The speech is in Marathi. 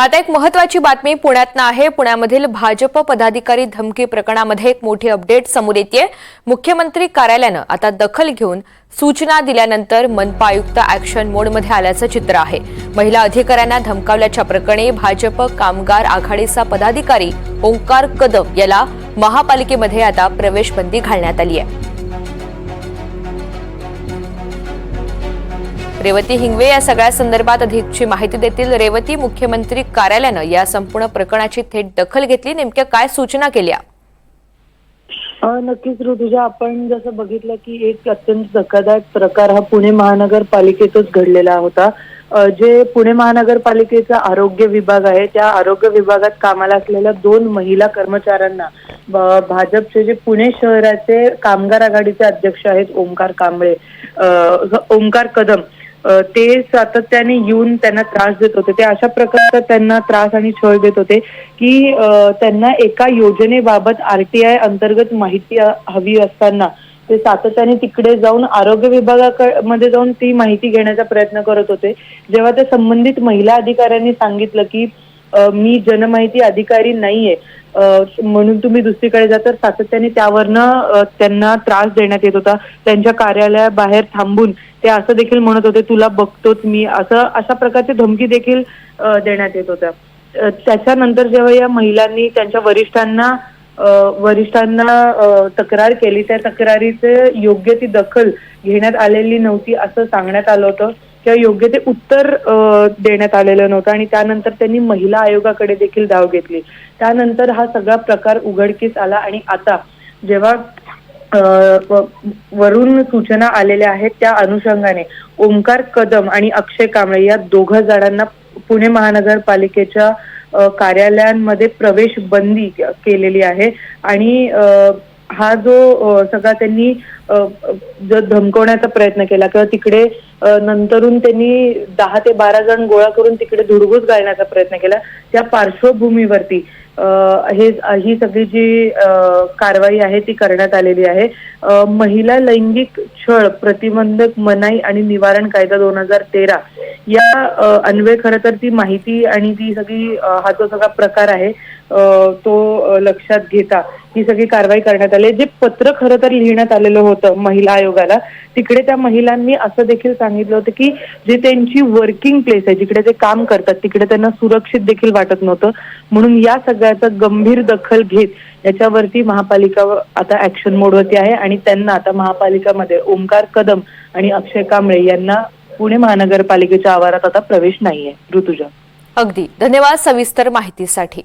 आता एक महत्वाची बातमी पुण्यातनं आहे. पुण्यामधील भाजप पदाधिकारी धमकी प्रकरणामध्ये एक मोठी अपडेट समोर येते मुख्यमंत्री कार्यालयानं आता दखल घेऊन सूचना दिल्यानंतर मनपा आयुक्त ऍक्शन मोडमध्ये आल्याचं चित्र आहे. महिला अधिकाऱ्यांना धमकावल्याच्या प्रकरणी भाजप कामगार आघाडीचा पदाधिकारी ओंकार कदम याला महापालिकेमध्ये आता प्रवेशबंदी घालण्यात आली आहे. रेवती हिंगवे या सगळ्या संदर्भात अधिकची माहिती देतील. रेवती मुख्यमंत्री कार्यालयानं या संपूर्ण प्रकरणाची थेट दखल घेतली. नेमक्या काय सूचना केल्या? नक्कीच ऋतुजा आपण जसं बघितलं की एक अत्यंत धक्कादायक प्रकार हा पुणे महानगरपालिकेतच घडलेला होता. जे पुणे महानगरपालिकेचा आरोग्य विभाग आहे त्या आरोग्य विभागात कामाला असलेल्या दोन महिला कर्मचाऱ्यांना भाजपचे जे पुणे शहराचे कामगार आघाडीचे अध्यक्ष आहेत ओंकार कांबळे ओमकार ओंकार कदम ते सातत्याने येऊन त्यांना त्रास देत होते. ते अशा प्रकारचा त्यांना त्रास आणि छळ देत होते की त्यांना एका योजनेबाबत आरटीआय अंतर्गत माहिती हवी असताना ते सातत्याने तिकडे जाऊन आरोग्य विभागामध्ये जाऊन ती माहिती घेण्याचा प्रयत्न करत होते. जेव्हा त्या संबंधित महिला अधिकाऱ्यांनी सांगितलं की मी जनमाहिती अधिकारी नाहीये. म्हणून तुम्ही दुसरीकडे जा तर सातत्याने त्यावरनं त्यांना त्रास देण्यात येत होता. त्यांच्या कार्यालयाबाहेर थांबून ते असं देखील म्हणत होते तुला बघतोच मी. असं अशा प्रकारची धमकी देखील देण्यात येत होत्या. त्याच्यानंतर जेव्हा या महिलांनी त्यांच्या वरिष्ठांना वरिष्ठांना तक्रार केली त्या तक्रारीचे योग्य ती दखल घेण्यात आलेली नव्हती असं सांगण्यात आलं होतं. किंवा योग्य ते उत्तर देण्यात आलेलं नव्हतं. आणि त्यानंतर त्यांनी महिला आयोगाकडे देखील धाव घेतली. त्यानंतर हा सगळा प्रकार उघडकीस आला आणि आता जेव्हा वरून सूचना आलेल्या आहेत त्या अनुषंगाने ओंकार कदम आणि अक्षय कांबळे या दोघं जणांना पुणे महानगरपालिकेच्या कार्यालयांमध्ये प्रवेश बंदी केलेली आहे. आणि हा जो सगळा त्यांनी जो धमकवण्याचा प्रयत्न केला किंवा तिकडे नंतरून त्यांनी दहा ते बारा जण गोळा करून तिकडे धुडगूस घालण्याचा प्रयत्न केला. त्या पार्श्वभूमीवरती हे ही सगळी जी अ, कारवाई आहे ती करण्यात आलेली आहे. महिला लैंगिक छळ प्रतिबंधक मनाई आणि निवारण कायदा दोन हजार तेरा या अन्वय खरं तर ती माहिती आणि ती सगळी हा जो सगळा प्रकार आहे तो लक्षात घेता ही सगळी कारवाई करण्यात आली. जे पत्र खरं तर लिहिण्यात आलेलं होतं महिला आयोगाला तिकडे त्या महिलांनी असं देखील सांगितलं होतं की जे त्यांची वर्किंग प्लेस आहे जिकडे ते काम करतात तिकडे त्यांना सुरक्षित देखील वाटत नव्हतं. म्हणून या सगळ्याचा गंभीर दखल घेत याच्यावरती महापालिका आता ऍक्शन मोडवरती आहे आणि त्यांना आता महापालिकामध्ये ओंकार कदम आणि अक्षय कांबळे यांना पुणे महानगरपालिकेच्या आवारात आता प्रवेश नाहीये. ऋतुजा. अगदी. धन्यवाद सविस्तर माहितीसाठी.